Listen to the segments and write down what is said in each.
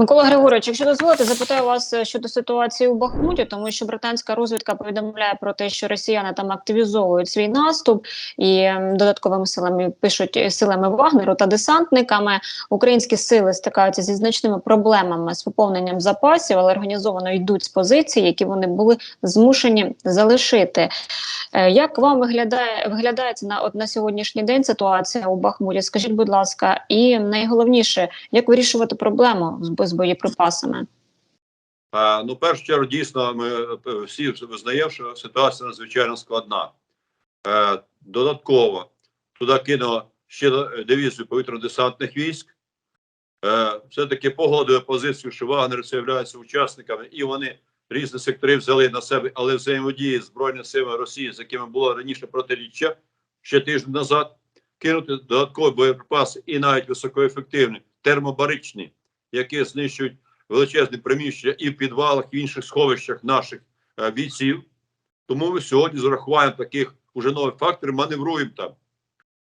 Микола Григорович, якщо дозволите, запитаю вас е, щодо ситуації у Бахмуті, тому що британська розвідка повідомляє про те, що росіяни там активізовують свій наступ і додатковими силами пишуть е, силами Вагнеру та десантниками. Українські сили стикаються зі значними проблемами з поповненням запасів, але організовано йдуть з позицій, які вони були змушені залишити. Е, Як вам виглядає виглядає це на от на сьогоднішній день ситуація у Бахмуті? Скажіть, будь ласка, і найголовніше, як вирішувати проблему з, з боєприпасами? А, ну, першу чергу, дійсно, ми е, всі визнаємо, що ситуація надзвичайно складна. Е, додатково туди кинуло ще е, дивізію повітряно-десантних військ. Е, все-таки погодує позицію, що вагнерівці являються учасниками, і вони різні сектори взяли на себе, але взаємодії Збройними силами Росії, з якими було раніше протиріччя ще тиждень назад, кинути додаткові боєприпаси і навіть високоефективні, термобаричні, які знищують величезні приміщення і в підвалах, і в інших сховищах наших е, бійців. Тому ми сьогодні з урахуванням таких уже нових факторів маневруємо там.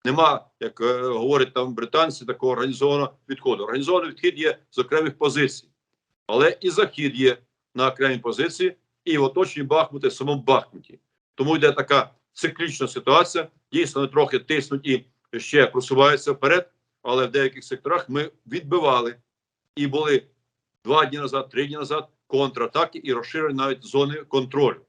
Нема, як е, говорять там британці, такого організованого відходу. Організований відхід є з окремих позицій, але і захід є на окремі позиції, і в оточенні Бахмута, і в самому Бахмуті. Тому йде така циклічна ситуація. Дійсно, вони трохи тиснуть і ще просуваються вперед, але в деяких секторах ми відбивали і були два дні назад, три дні назад контратаки і розширені навіть зони контролю.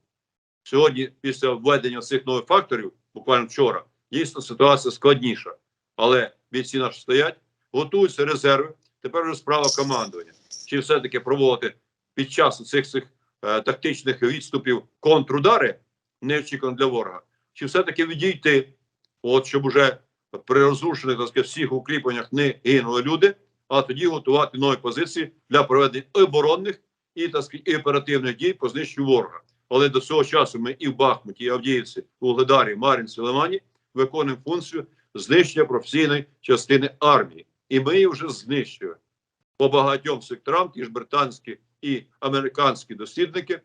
Сьогодні, після введення цих нових факторів, буквально вчора, дійсно ситуація складніша. Але бійці наші стоять, готуються резерви. Тепер вже справа командування. Чи все-таки проводити під час цих цих е, тактичних відступів контрудари, неочікувані для ворога, чи все-таки відійти, от щоб уже при розрушених так сказати, всіх укріпленнях не гинули люди, а тоді готувати нові позиції для проведення оборонних і так сказати, оперативних дій по знищенню ворога. Але до цього часу ми і в Бахмуті, і Авдіївці, Угледарі, Мар'їнці, Лимані виконуємо функцію знищення професійної частини армії. І ми її вже знищуємо по багатьом секторам. Ті ж британські і американські дослідники, е,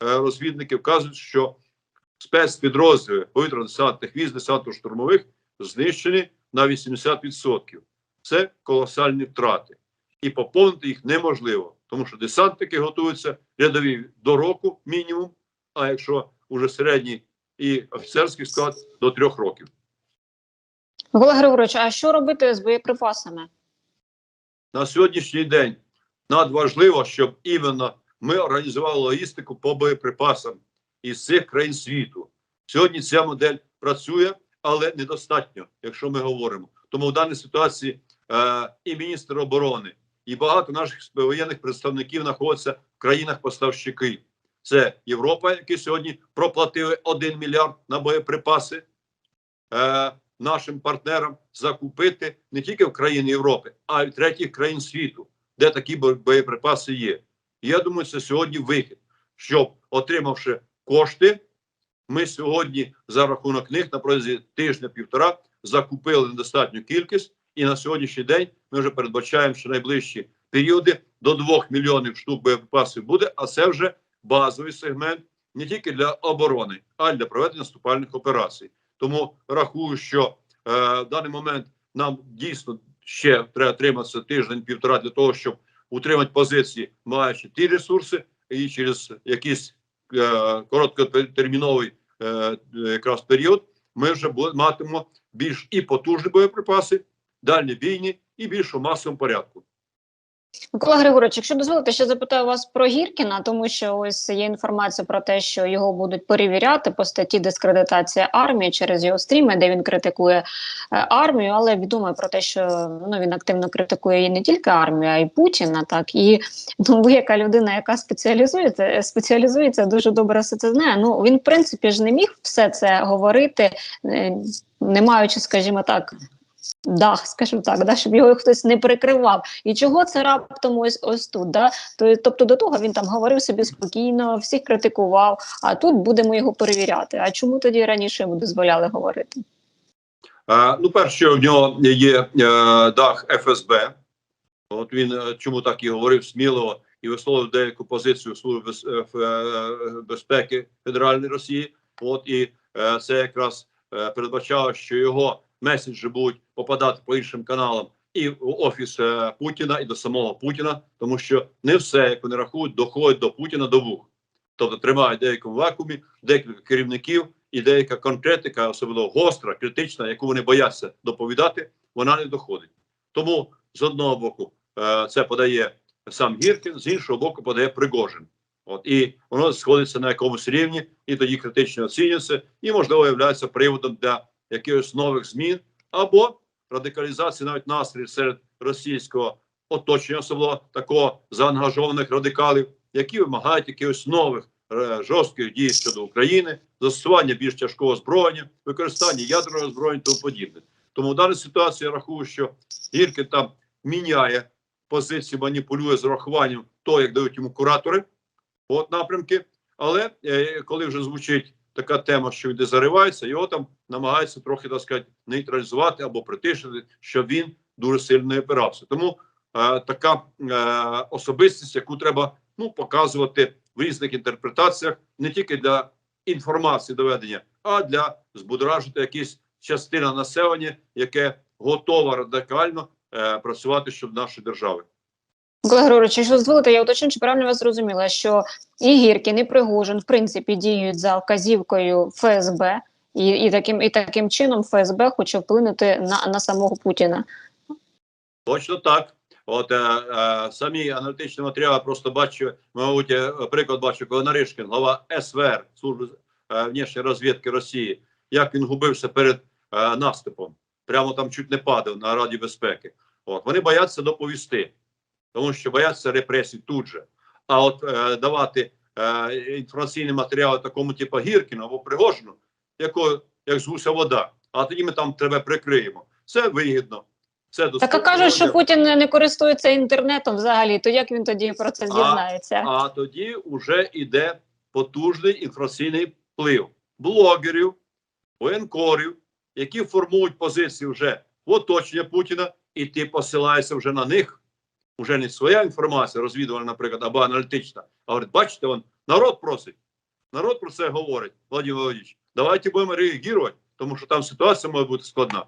розвідники вказують, що спецпідрозділи повітряно-десантних військ, десантно-штурмових знищені на 80%. Це колосальні втрати. І поповнити їх неможливо, тому що десантники готуються рядові до року мінімум, а якщо уже середній і офіцерський склад до трьох років. Микола Григорович, а що робити з боєприпасами? На сьогоднішній день надважливо, щоб іменно ми організували логістику по боєприпасам із цих країн світу. Сьогодні ця модель працює, але недостатньо, якщо ми говоримо. Тому в даній ситуації і міністр оборони, і багато наших воєнних представників знаходяться в країнах поставщики. Це Європа, які сьогодні проплатили 1 мільярд на боєприпаси е, нашим партнерам закупити не тільки в країни Європи, а й третіх країн світу, де такі боєприпаси є. Я думаю, це сьогодні вихід, щоб отримавши кошти, ми сьогодні за рахунок них на протязі тижня-півтора закупили недостатню кількість, і на сьогоднішній день ми вже передбачаємо, що найближчі періоди до 2 мільйонів штук боєприпасів буде, а це вже базовий сегмент не тільки для оборони, а й для проведення наступальних операцій. Тому рахую, що е, в даний момент нам дійсно ще треба триматися тиждень-півтора для того, щоб утримати позиції, маючи ті ресурси, і через якийсь е, короткотерміновий е, якраз період ми вже матимемо більш і потужні боєприпаси, дальнобійні і більш у масовому порядку. Микола Григорович, якщо дозволите, ще запитаю вас про Гіркіна, тому що ось є інформація про те, що його будуть перевіряти по статті дискредитація армії через його стріми, де він критикує е, армію, але відомо про те, що ну він активно критикує і не тільки армію, а й Путіна. Так і ну ви, яка людина, яка спеціалізується, спеціалізується, дуже добре все це знає. Ну він в принципі ж не міг все це говорити, е, не маючи, скажімо так. Дах, скажімо так, да, щоб його хтось не прикривав. І чого це раптом ось ось тут? Да? Тобто до того він там говорив собі спокійно, всіх критикував, а тут будемо його перевіряти. А чому тоді раніше йому дозволяли говорити? Е, ну, перше, в нього є е, дах ФСБ. От він е, чому так і говорив сміливо і висловив деяку позицію Служби е, е, безпеки Федеральної Росії. От і е, це якраз передбачало, що його меседжі будуть попадати по іншим каналам і в офіс е, Путіна, і до самого Путіна, тому що не все, як вони рахують, доходить до Путіна до вух. Тобто тримають деякому вакуумі декілька керівників і деяка конкретика, особливо гостра, критична, яку вони бояться доповідати, вона не доходить. Тому з одного боку е, це подає сам Гіркін, з іншого боку, подає Пригожин. От і воно сходиться на якомусь рівні, і тоді критично оцінюється, і можливо являється приводом для якихось нових змін або радикалізації навіть настрій серед російського оточення, особливо такого заангажованих радикалів, які вимагають якихось нових е, жорстких дій щодо України, застосування більш тяжкого озброєння, використання ядерного озброєння і тому подібне. Тому в даній ситуації я рахую, що Гіркін там міняє позиції, маніпулює з урахуванням того, як дають йому куратори, от напрямки. Але е, коли вже звучить така тема, що йде заривається, його там намагаються трохи так сказати, нейтралізувати або притишити, щоб він дуже сильно опирався. Тому е, така е, особистість, яку треба ну, показувати в різних інтерпретаціях, не тільки для інформації доведення, а для збудоражити якісь частина населення, яке готова радикально е, працювати щоб нашої держави. Микола Григорович, якщо дозволите, я уточню, чи правильно вас зрозуміла, що і Гіркін, і Пригожин, в принципі, діють за вказівкою ФСБ, і, і, таким, і таким чином ФСБ хоче вплинути на, на самого Путіна. Точно так. От е, е, самі аналітичні матеріали просто бачу, мабуть, е, приклад бачу, коли Наришкін, глава СВР, служби е, внішньої розвідки Росії, як він губився перед е, наступом, прямо там чуть не падав на Раді безпеки. От вони бояться доповісти, тому що бояться репресій тут же. А от е, давати е, інформаційні матеріали такому, типу Гіркіну або Пригожину, якою як з гуся вода, а тоді ми там тебе прикриємо. Це вигідно. Це Так а кажуть, що Путін не користується інтернетом взагалі, то як він тоді про це дізнається? А тоді вже йде потужний інформаційний вплив блогерів, воєнкорів, які формують позиції вже в оточення Путіна, і ти посилаєшся вже на них. Уже не своя інформація, розвідувана, наприклад, або аналітична. А говорить, бачите, он, народ просить. Народ про це говорить, Владимир Володимирович. Давайте будемо реагувати, тому що там ситуація може бути складна.